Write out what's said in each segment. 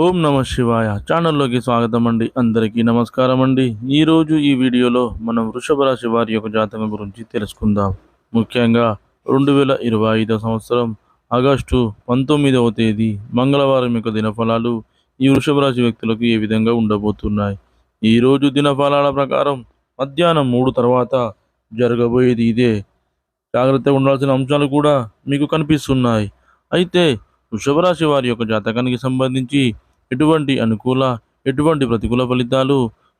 ఓం నమ శివాయ. ఛానల్లోకి స్వాగతం అండి. అందరికీ నమస్కారం అండి. ఈరోజు ఈ వీడియోలో మనం వృషభ రాశి వారి యొక్క జాతకం గురించి తెలుసుకుందాం. ముఖ్యంగా రెండు వేల ఇరవై ఐదో సంవత్సరం ఆగస్టు పంతొమ్మిదవ తేదీ మంగళవారం యొక్క దినఫలాలు ఈ వృషభ రాశి వ్యక్తులకు ఏ విధంగా ఉండబోతున్నాయి? ఈరోజు దినఫలాల ప్రకారం మధ్యాహ్నం మూడు తర్వాత జరగబోయేది ఇదే. జాగ్రత్తగా ఉండాల్సిన అంశాలు కూడా మీకు కనిపిస్తున్నాయి. అయితే వృషభ రాశి వారి యొక్క జాతకానికి సంబంధించి ఎటువంటి అనుకూల ఎటువంటి ప్రతికూల ఫలితాలు?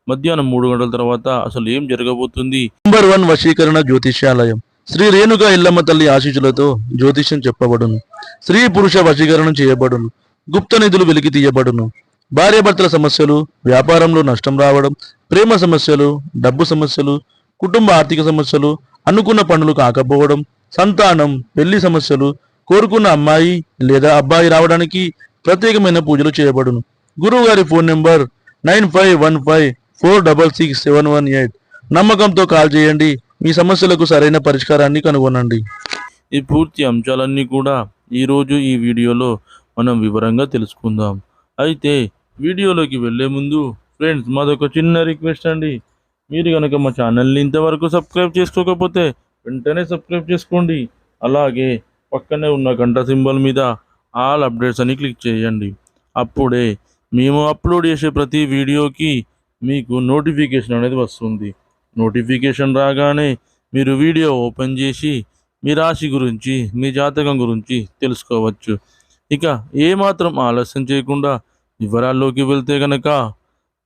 మధ్యాహ్నం మూడు గంటల తర్వాత అసలు ఏం జరగబోతుంది? నంబర్ వన్ వశీకరణ జ్యోతిష్యాలయం. శ్రీ రేణుక ఇల్లమ్మ తల్లి ఆశీస్సులతో జ్యోతిష్యం చెప్పబడును. స్త్రీ పురుష వశీకరణం చేయబడును. గుప్త నిధులు వెలికి తీయబడును. భార్యాభర్తల సమస్యలు వ్యాపారంలో నష్టం రావడం ప్రేమ సమస్యలు డబ్బు సమస్యలు కుటుంబ ఆర్థిక సమస్యలు అనుకున్న పనులు కాకపోవడం సంతానం పెళ్ళి సమస్యలు కోరుకున్న అమ్మాయి లేదా అబ్బాయి రావడానికి ప్రత్యేకమైన పూజలు చేయబడును. గురువు గారి phone number nine five one five four double six seven one eight. నమ్మకంతో కాల్ చేయండి. మీ సమస్యలకు సరైన పరిష్కారాన్ని కనుగొనండి. ఈ పూర్తి అంశాలన్నీ కూడా ఈరోజు ఈ వీడియోలో మనం వివరంగా తెలుసుకుందాం. అయితే వీడియోలోకి వెళ్ళే ముందు ఫ్రెండ్స్ మాదొక చిన్న రిక్వెస్ట్ అండి. మీరు కనుక మా ఛానల్ని ఇంతవరకు సబ్స్క్రైబ్ చేసుకోకపోతే వెంటనే సబ్స్క్రైబ్ చేసుకోండి. అలాగే పక్కనే ఉన్న గంట సింబల్ మీద ఆల్ అప్డేట్స్ అని క్లిక్ చేయండి. అప్పుడే మేము అప్లోడ్ చేసే ప్రతి వీడియోకి మీకు నోటిఫికేషన్ అనేది వస్తుంది. నోటిఫికేషన్ రాగానే మీరు వీడియో ఓపెన్ చేసి మీ రాశి గురించి మీ జాతకం గురించి తెలుసుకోవచ్చు. ఇక ఏమాత్రం ఆలస్యం చేయకుండా వివరాల్లోకి వెళ్తే గనక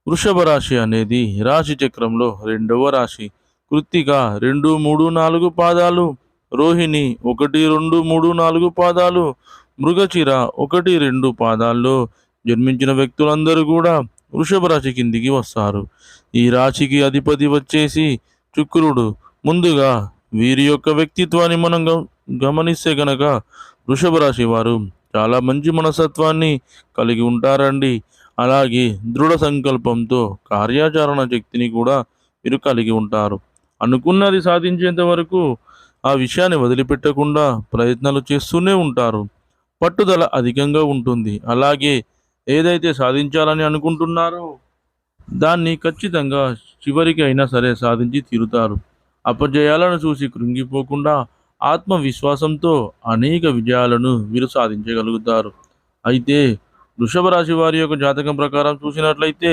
వృషభ రాశి అనేది రాశి చక్రంలో రెండవ రాశి. కృత్తిక రెండు మూడు నాలుగు పాదాలు రోహిణి ఒకటి రెండు మూడు నాలుగు పాదాలు మృగచిర ఒకటి రెండు పాదాల్లో జన్మించిన వ్యక్తులందరూ కూడా వృషభ రాశి కిందికి వస్తారు. ఈ రాశికి అధిపతి వచ్చేసి శుక్రుడు. ముందుగా వీరి యొక్క వ్యక్తిత్వాన్ని మనం గమ- గమనిస్తే గనక వృషభ రాశి వారు చాలా మంచి మనస్తత్వాన్ని కలిగి ఉంటారండి. అలాగే దృఢ సంకల్పంతో కార్యాచరణ శక్తిని కూడా వీరు కలిగి ఉంటారు. అనుకున్నది సాధించేంత వరకు ఆ విషయాన్ని వదిలిపెట్టకుండా ప్రయత్నాలు చేస్తూనే ఉంటారు. పట్టుదల అధికంగా ఉంటుంది. అలాగే ఏదైతే సాధించాలని అనుకుంటున్నారో దాన్ని ఖచ్చితంగా చివరికి అయినా సరే సాధించి తీరుతారు. అపజయాలను చూసి కృంగిపోకుండా ఆత్మవిశ్వాసంతో అనేక విజయాలను వీరు సాధించగలుగుతారు. అయితే వృషభ రాశి వారి యొక్క జాతకం ప్రకారం చూసినట్లయితే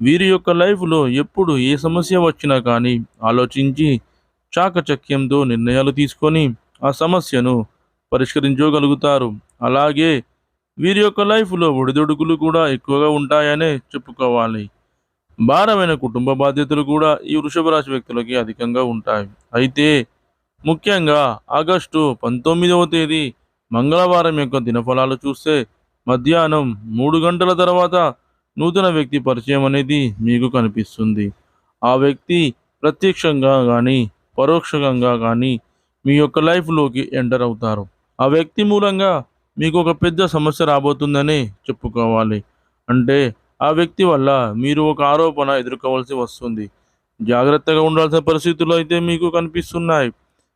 వీరి యొక్క లైఫ్లో ఎప్పుడు ఏ సమస్య వచ్చినా కానీ ఆలోచించి చాకచక్యంతో నిర్ణయాలు తీసుకొని ఆ సమస్యను పరిష్కరించగలుగుతారు. అలాగే వీరి యొక్క లైఫ్లో ఒడిదొడుకులు కూడా ఎక్కువగా ఉంటాయనే చెప్పుకోవాలి. భారమైన కుటుంబ బాధ్యతలు కూడా ఈ వృషభ రాశి వ్యక్తులకి అధికంగా ఉంటాయి. అయితే ముఖ్యంగా ఆగస్టు పంతొమ్మిదవ తేదీ మంగళవారం యొక్క దినఫలాలు చూస్తే మధ్యాహ్నం మూడు గంటల తర్వాత నూతన వ్యక్తి పరిచయం అనేది మీకు కనిపిస్తుంది. ఆ వ్యక్తి ప్రత్యక్షంగా కానీ పరోక్షంగా కానీ మీ యొక్క లైఫ్లోకి ఎంటర్ అవుతారు. ఆ వ్యక్తి మూలంగా మీకు ఒక పెద్ద సమస్య రాబోతుందని చెప్పుకోవాలి. అంటే ఆ వ్యక్తి వల్ల మీరు ఒక ఆరోపణ ఎదుర్కోవాల్సి వస్తుంది. జాగ్రత్తగా ఉండాల్సిన పరిస్థితులు అయితే మీకు కనిపిస్తున్నాయి.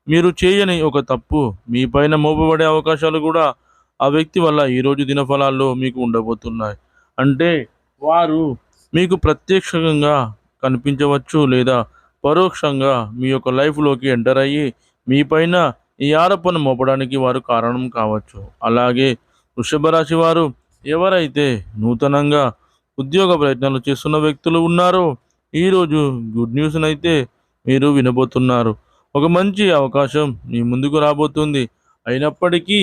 మీరు చేయని ఒక తప్పు మీ పైన మోపబడే అవకాశాలు కూడా ఆ వ్యక్తి వల్ల ఈరోజు దినఫలాల్లో మీకు ఉండబోతున్నాయి. అంటే వారు మీకు ప్రత్యక్షంగా కనిపించవచ్చు లేదా పరోక్షంగా మీ యొక్క లైఫ్లోకి ఎంటర్ అయ్యి మీ పైన ఈ ఆరోపణ మోపడానికి వారు కారణం కావచ్చు. అలాగే వృషభ రాశి వారు ఎవరైతే నూతనంగా ఉద్యోగ ప్రయత్నాలు చేస్తున్న వ్యక్తులు ఉన్నారో ఈరోజు గుడ్ న్యూస్ని అయితే మీరు వినబోతున్నారు. ఒక మంచి అవకాశం మీ ముందుకు రాబోతుంది. అయినప్పటికీ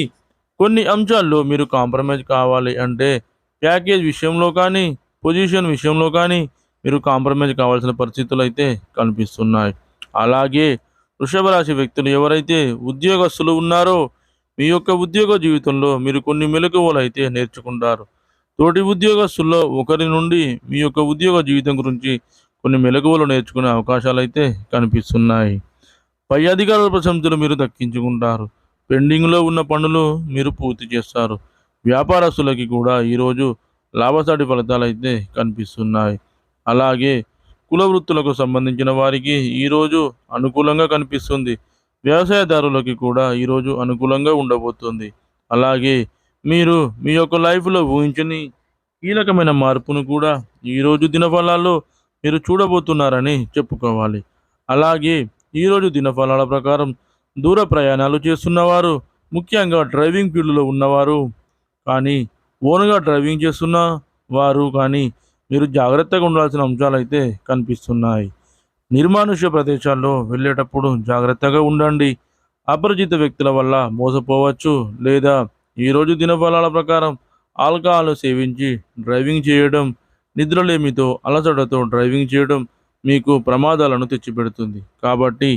కొన్ని అంశాల్లో మీరు కాంప్రమైజ్ కావాలి అంటే ప్యాకేజ్ విషయంలో కానీ పొజిషన్ విషయంలో కానీ మీరు కాంప్రమైజ్ కావాల్సిన పరిస్థితులు అయితే కనిపిస్తున్నాయి. అలాగే వృషభ రాశి వ్యక్తులు ఎవరైతే ఉద్యోగస్తులు ఉన్నారో మీ యొక్క ఉద్యోగ జీవితంలో మీరు కొన్ని మెలకువలు అయితే నేర్చుకుంటారు. తోటి ఉద్యోగస్తుల్లో ఒకరి నుండి మీ యొక్క ఉద్యోగ జీవితం గురించి కొన్ని మెలకువలు నేర్చుకునే అవకాశాలు అయితే కనిపిస్తున్నాయి. పై అధికారుల ప్రశంసలు మీరు దక్కించుకుంటారు. పెండింగ్లో ఉన్న పనులు మీరు పూర్తి చేస్తారు. వ్యాపారస్తులకి కూడా ఈరోజు లాభసాటి ఫలితాలు అయితే కనిపిస్తున్నాయి. అలాగే కుల వృత్తులకు సంబంధించిన వారికి ఈరోజు అనుకూలంగా కనిపిస్తుంది. వ్యవసాయదారులకి కూడా ఈరోజు అనుకూలంగా ఉండబోతుంది. అలాగే మీరు మీ యొక్క లైఫ్లో ఊహించని కీలకమైన మార్పును కూడా ఈరోజు దినఫలాల్లో మీరు చూడబోతున్నారని చెప్పుకోవాలి. అలాగే ఈరోజు దినఫలాల ప్రకారం దూర ప్రయాణాలు చేస్తున్నవారు ముఖ్యంగా డ్రైవింగ్ ఫీల్డ్లో ఉన్నవారు కానీ ఓన్గా డ్రైవింగ్ చేస్తున్న వారు కానీ మీరు జాగ్రత్తగా ఉండాల్సిన అంశాలు అయితే కనిపిస్తున్నాయి. నిర్మానుష్య ప్రదేశాల్లో వెళ్ళేటప్పుడు జాగ్రత్తగా ఉండండి. అపరిచిత వ్యక్తుల వల్ల మోసపోవచ్చు లేదా ఈరోజు దినఫలాల ప్రకారం ఆల్కహాల్ సేవించి డ్రైవింగ్ చేయడం నిద్రలేమితో అలసటతో డ్రైవింగ్ చేయడం మీకు ప్రమాదాలను తెచ్చిపెడుతుంది. కాబట్టి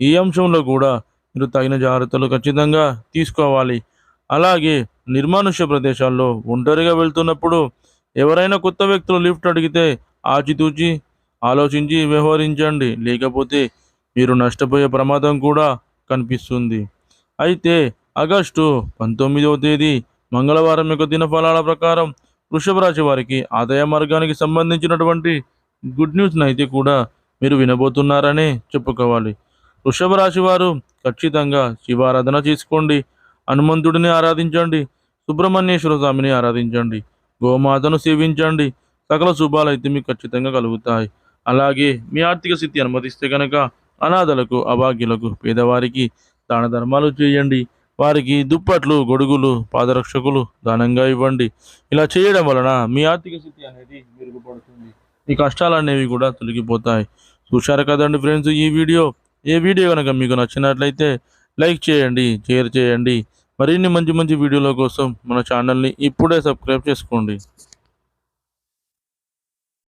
ఈ అంశంలో కూడా మీరు తగిన జాగ్రత్తలు ఖచ్చితంగా తీసుకోవాలి. అలాగే నిర్మానుష్య ప్రదేశాల్లో ఒంటరిగా వెళ్తున్నప్పుడు ఎవరైనా కొత్త వ్యక్తులు లిఫ్ట్ అడిగితే ఆచితూచి ఆలోచించి వ్యవహరించండి. లేకపోతే మీరు నష్టపోయే ప్రమాదం కూడా కనిపిస్తుంది. అయితే ఆగస్టు పంతొమ్మిదవ తేదీ మంగళవారం యొక్క దినఫలాల ప్రకారం వృషభ రాశి వారికి ఆదాయ మార్గానికి సంబంధించినటువంటి గుడ్ న్యూస్ని అయితే కూడా మీరు వినబోతున్నారనే చెప్పుకోవాలి. వృషభ రాశి వారు ఖచ్చితంగా శివారాధన చేసుకోండి. హనుమంతుడిని ఆరాధించండి. సుబ్రహ్మణ్యేశ్వర స్వామిని ఆరాధించండి. గోమాతను సేవించండి. సకల శుభాలు అయితే మీకు ఖచ్చితంగా కలుగుతాయి. అలాగే మీ ఆర్థిక స్థితి అనుమతిస్తే కనుక అనాథలకు అభాగ్యులకు పేదవారికి దాన ధర్మాలు చేయండి. వారికి దుప్పట్లు గొడుగులు పాదరక్షకులు దానంగా ఇవ్వండి. ఇలా చేయడం వలన మీ ఆర్థిక స్థితి అనేది మెరుగుపడుతుంది. ఈ కష్టాలు అనేవి కూడా తొలగిపోతాయి. చూశారు కదండి ఫ్రెండ్స్ ఈ వీడియో? ఏ వీడియో కనుక మీకు నచ్చినట్లయితే లైక్ చేయండి షేర్ చేయండి. మరిన్ని మంచి మంచి వీడియోల కోసం మన ఛానల్ని ఇప్పుడే సబ్స్క్రైబ్ చేసుకోండి.